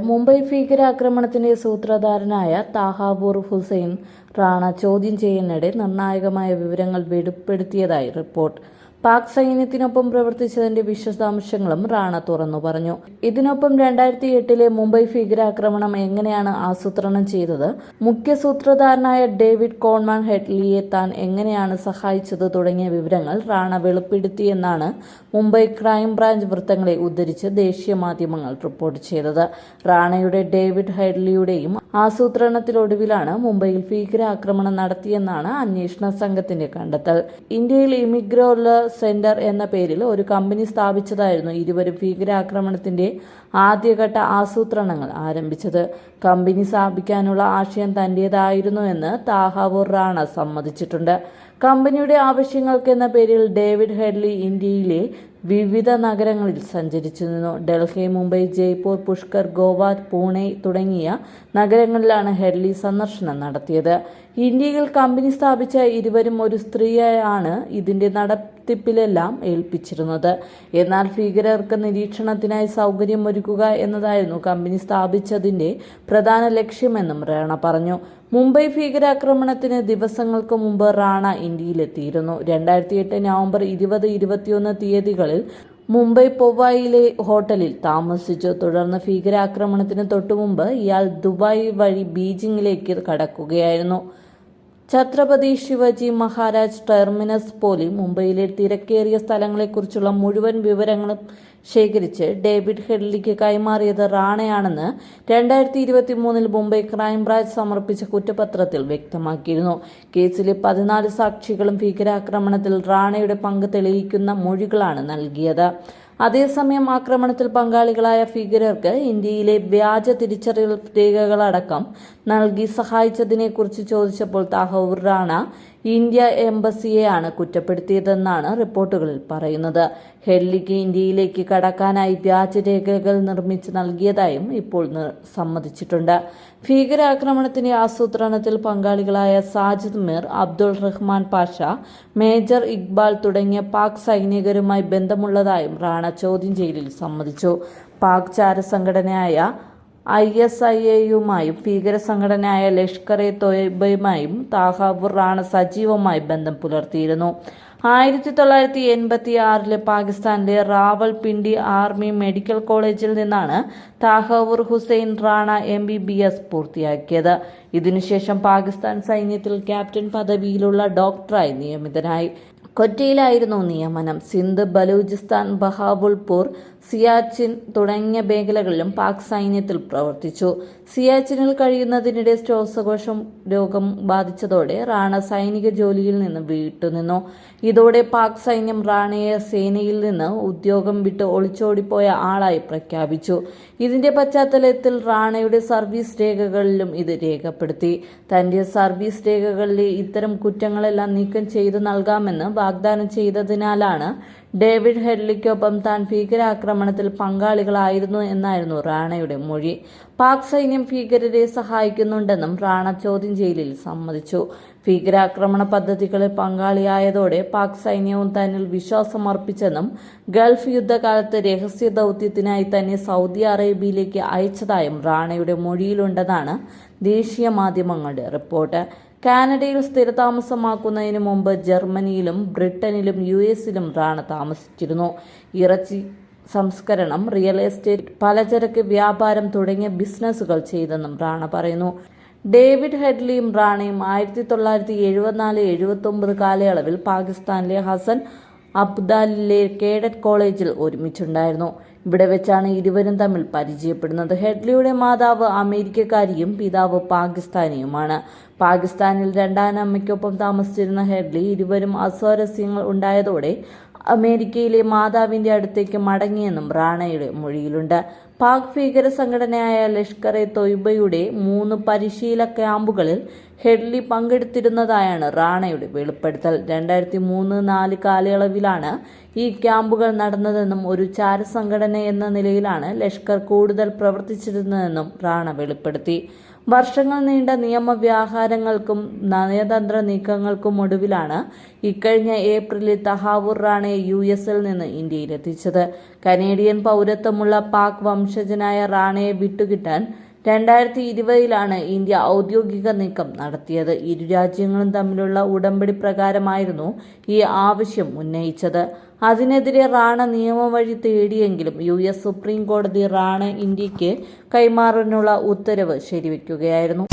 മുംബൈ ഭീകരാക്രമണത്തിന്റെ സൂത്രധാരനായ താഹാബൂർ ഹുസൈൻ റാണ ചോദ്യം ചെയ്യുന്നിടെ നിർണായകമായ വിവരങ്ങൾ വെളിപ്പെടുത്തിയതായി റിപ്പോർട്ട്. പാക് സൈന്യത്തിനൊപ്പം പ്രവർത്തിച്ചതിന്റെ വിശദാംശങ്ങളും റാണ തുറന്നു പറഞ്ഞു. ഇതിനൊപ്പം രണ്ടായിരത്തി എട്ടിലെ മുംബൈ ഭീകരാക്രമണം എങ്ങനെയാണ് ആസൂത്രണം ചെയ്തത്? മുഖ്യ സൂത്രധാരനായ ഡേവിഡ് കോൺമാൻ ഹെഡ്ലിയെ താൻ എങ്ങനെയാണ് സഹായിച്ചത് തുടങ്ങിയ വിവരങ്ങൾ റാണ വെളിപ്പെടുത്തിയെന്നാണ് മുംബൈ ക്രൈംബ്രാഞ്ച് വൃത്തങ്ങളെ ഉദ്ധരിച്ച് ദേശീയ മാധ്യമങ്ങൾ റിപ്പോർട്ട് ചെയ്തത്. റാണയുടെ ഡേവിഡ് ഹെഡ്ലിയുടെയും ആസൂത്രണത്തിലൊടുവിലാണ് മുംബൈയിൽ ഭീകരാക്രമണം നടത്തിയെന്നാണ് അന്വേഷണ സംഘത്തിന്റെ കണ്ടെത്തൽ. ഇന്ത്യയിൽ ഇമിഗ്രോല സെന്റർ എന്ന പേരിൽ ഒരു കമ്പനി സ്ഥാപിച്ചതായിരുന്നു ഇരുവരും ഭീകരാക്രമണത്തിന്റെ ആദ്യഘട്ട ആസൂത്രണങ്ങൾ ആരംഭിച്ചത്. കമ്പനി സ്ഥാപിക്കാനുള്ള ആശയം തന്റേതായിരുന്നു എന്ന് താഹാവൂർ റാണ സമ്മതിച്ചിട്ടുണ്ട്. കമ്പനിയുടെ ആവശ്യങ്ങൾക്ക് എന്ന പേരിൽ ഡേവിഡ് ഹെഡ്ലി ഇന്ത്യയിലെ വിവിധ നഗരങ്ങളിൽ സഞ്ചരിച്ചു നിന്നു. ഡൽഹി മുംബൈ ജയ്പൂർ പുഷ്കർ ഗോവ പൂനെ തുടങ്ങിയ നഗരങ്ങളിലാണ് ഹെഡ്ലി സന്ദർശനം നടത്തിയത്. ഇന്ത്യയിൽ കമ്പനി സ്ഥാപിച്ച ഇരുവരും ഒരു സ്ത്രീയാണ് ഇതിന്റെ നടത്തിപ്പിലെല്ലാം ഏൽപ്പിച്ചിരുന്നത്. എന്നാൽ ഭീകരർക്ക് നിരീക്ഷണത്തിനായി സൗകര്യമൊരുക്കുക എന്നതായിരുന്നു കമ്പനി സ്ഥാപിച്ചതിന്റെ പ്രധാന ലക്ഷ്യമെന്നും റേണ പറഞ്ഞു. മുംബൈ ഭീകരാക്രമണത്തിന് ദിവസങ്ങൾക്ക് മുമ്പ് റാണ ഇന്ത്യയിലെത്തിയിരുന്നു. രണ്ടായിരത്തി എട്ട് നവംബർ ഇരുപത് ഇരുപത്തിയൊന്ന് തീയതികളിൽ മുംബൈ പൊവ്വായിലെ ഹോട്ടലിൽ താമസിച്ചു. തുടർന്ന് ഭീകരാക്രമണത്തിന് തൊട്ടുമുമ്പ് ഇയാൾ ദുബായ് വഴി ബീജിംഗിലേക്ക് കടക്കുകയായിരുന്നു. ഛത്രപതി ശിവജി മഹാരാജ് ടെർമിനസ് പോലെ മുംബൈയിലെ തിരക്കേറിയ സ്ഥലങ്ങളെക്കുറിച്ചുള്ള മുഴുവൻ വിവരങ്ങളും ശേഖരിച്ച് ഡേവിഡ് ഹെഡ്ലിക്ക് കൈമാറിയത് റാണയാണെന്ന് രണ്ടായിരത്തി ഇരുപത്തി മൂന്നിൽ മുംബൈ ക്രൈംബ്രാഞ്ച് സമർപ്പിച്ച കുറ്റപത്രത്തിൽ വ്യക്തമാക്കിയിരുന്നു. കേസിലെ പതിനാല് സാക്ഷികളും ഭീകരാക്രമണത്തിൽ റാണയുടെ പങ്ക് തെളിയിക്കുന്ന മൊഴികളാണ് നൽകിയത്. അതേസമയം ആക്രമണത്തിൽ പങ്കാളികളായ ഭീകരർക്ക് ഇന്ത്യയിലെ വ്യാജ തിരിച്ചറിയൽ രേഖകളടക്കം നൽകി സഹായിച്ചതിനെക്കുറിച്ച് ചോദിച്ചപ്പോൾ താഹൂർ റാണ ഇന്ത്യ എംബസിയെയാണ് കുറ്റപ്പെടുത്തിയതെന്നാണ് റിപ്പോർട്ടുകളിൽ പറയുന്നത്. ഹെഡ്ലിക്ക് ഇന്ത്യയിലേക്ക് കടക്കാനായി വ്യാജ രേഖകൾ നിർമ്മിച്ച് നൽകിയതായും ഇപ്പോൾ സമ്മതിച്ചിട്ടുണ്ട്. ഭീകരാക്രമണത്തിന്റെ ആസൂത്രണത്തിൽ പങ്കാളികളായ സാജിദ് മിർ അബ്ദുൾ റഹ്മാൻ പാഷ മേജർ ഇക്ബാൽ തുടങ്ങിയ പാക് സൈനികരുമായി ബന്ധമുള്ളതായും റാണ ചോദ്യം ചെയ്യലിൽ സമ്മതിച്ചു. പാക് ചാരസംഘടനയായ ഐ എസ് ഐ എയുമായും ഭീകര സംഘടനയായ ലഷ്കർ എ തൊയ്ബയുമായും താഹാബുർ റാണ സജീവമായി ബന്ധം പുലർത്തിയിരുന്നു. ആയിരത്തി തൊള്ളായിരത്തി എൺപത്തി ആറിലെ പാകിസ്ഥാനിലെ റാവൽപിണ്ടി ആർമി മെഡിക്കൽ കോളേജിൽ നിന്നാണ് Tahawwur Hussain Rana M B B S പൂർത്തിയാക്കിയത്. ഇതിനുശേഷം പാകിസ്ഥാൻ സൈന്യത്തിൽ ക്യാപ്റ്റൻ പദവിയിലുള്ള ഡോക്ടറായി നിയമിതനായി. കൊറ്റയിലായിരുന്നു നിയമനം. സിന്ധ് ബലൂചിസ്ഥാൻ ബഹാവുൾപൂർ സിയാച്ചിൻ തുടങ്ങിയ മേഖലകളിലും പാക് സൈന്യത്തിൽ പ്രവർത്തിച്ചു. സിയാച്ചിനിൽ കഴിയുന്നതിനിടെ ശ്വാസകോശം രോഗം ബാധിച്ചതോടെ റാണ സൈനിക ജോലിയിൽ നിന്ന് വിട്ടുനിന്നു. ഇതോടെ പാക് സൈന്യം റാണയെ സേനയിൽ നിന്ന് ഉദ്യോഗം വിട്ട് ഒളിച്ചോടിപ്പോയ ആളായി പ്രഖ്യാപിച്ചു. ഇതിന്റെ പശ്ചാത്തലത്തിൽ റാണയുടെ സർവീസ് രേഖകളിലും ഇത് രേഖപ്പെടുത്തി. തന്റെ സർവീസ് രേഖകളിലെ ഇത്തരം കുറ്റങ്ങളെല്ലാം നീക്കം ചെയ്തു നൽകാമെന്ന് വാഗ്ദാനം ചെയ്തതിനാലാണ് ഡേവിഡ് ഹെഡ്ലിക്കൊപ്പം താൻ ഭീകരാക്രമണത്തിൽ പങ്കാളികളായിരുന്നു എന്നായിരുന്നു റാണയുടെ മൊഴി. പാക് സൈന്യം ഭീകരരെ സഹായിക്കുന്നുണ്ടെന്നും റാണ ചോദ്യം ചെയ്യലിൽ സമ്മതിച്ചു. ഭീകരാക്രമണ പദ്ധതികളിൽ പങ്കാളിയായതോടെ പാക് സൈന്യവും തന്നിൽ വിശ്വാസമർപ്പിച്ചെന്നും ഗൾഫ് യുദ്ധകാലത്ത് രഹസ്യ ദൗത്യത്തിനായി തന്നെ സൗദി അറേബ്യയിലേക്ക് അയച്ചതായും റാണയുടെ മൊഴിയിലുണ്ടെന്നാണ് ദേശീയ മാധ്യമങ്ങളുടെ റിപ്പോർട്ട്. കാനഡയിൽ സ്ഥിരതാമസമാക്കുന്നതിന് മുമ്പ് ജർമ്മനിയിലും ബ്രിട്ടനിലും യു എസിലും റാണ താമസിച്ചിരുന്നു. ഇറച്ചി സംസ്കരണം റിയൽ എസ്റ്റേറ്റ് പലചരക്ക് വ്യാപാരം തുടങ്ങിയ ബിസിനസ്സുകൾ ചെയ്തെന്നും റാണ പറയുന്നു. ഡേവിഡ് ഹെഡ്ലിയും റാണയും ആയിരത്തി തൊള്ളായിരത്തി എഴുപത്തിനാല് എഴുപത്തി ഒമ്പത് കാലയളവിൽ പാകിസ്ഥാനിലെ ഹസൻ അബ്ദാലിലെ കേഡറ്റ് കോളേജിൽ ഒരുമിച്ചുണ്ടായിരുന്നു. ഇവിടെ വെച്ചാണ് ഇരുവരും തമ്മിൽ പരിചയപ്പെടുന്നത്. ഹെഡ്ലിയുടെ മാതാവ് അമേരിക്കക്കാരിയും പിതാവ് പാകിസ്ഥാനിയുമാണ്. പാകിസ്ഥാനിൽ രണ്ടാനമ്മയ്ക്കൊപ്പം താമസിച്ചിരുന്ന ഹെഡ്ലി ഇരുവരും അസ്വാരസ്യങ്ങൾ ഉണ്ടായതോടെ അമേരിക്കയിലെ മാതാവിന്റെ അടുത്തേക്ക് മടങ്ങിയെന്നും റാണയുടെ മൊഴിയിലുണ്ട്. പാക് ഭീകര സംഘടനയായ ലഷ്കർ എ തൊയ്ബയുടെ മൂന്ന് പരിശീല ക്യാമ്പുകളിൽ ഹെഡ്ലി പങ്കെടുത്തിരുന്നതായാണ് റാണയുടെ വെളിപ്പെടുത്തൽ. രണ്ടായിരത്തി മൂന്ന് നാല് കാലയളവിലാണ് ഈ ക്യാമ്പുകൾ നടന്നതെന്നും ഒരു ചാരസംഘടന എന്ന നിലയിലാണ് ലഷ്കർ കൂടുതൽ പ്രവർത്തിച്ചിരുന്നതെന്നും റാണ വെളിപ്പെടുത്തി. വർഷങ്ങൾ നീണ്ട നിയമവ്യാഹാരങ്ങൾക്കും നയതന്ത്ര നീക്കങ്ങൾക്കും ഒടുവിലാണ് ഇക്കഴിഞ്ഞ ഏപ്രിലിൽ തഹാവൂർ റാണെ യു എസിൽ നിന്ന് ഇന്ത്യയിലെത്തിച്ചത്. കനേഡിയൻ പൗരത്വമുള്ള പാക് വംശജനായ റാണയെ വിട്ടുകിട്ടാൻ രണ്ടായിരത്തി ഇരുപതിലാണ് ഇന്ത്യ ഔദ്യോഗിക നീക്കം നടത്തിയത്. ഇരു രാജ്യങ്ങളും തമ്മിലുള്ള ഉടമ്പടി പ്രകാരമായിരുന്നു ഈ ആവശ്യം ഉന്നയിച്ചത്. അതിനെതിരെ റാണ നിയമം വഴി തേടിയെങ്കിലും യു എസ് സുപ്രീം കോടതി റാണ ഇന്ത്യയ്ക്ക് കൈമാറാനുള്ള ഉത്തരവ് ശരിവെക്കുകയായിരുന്നു.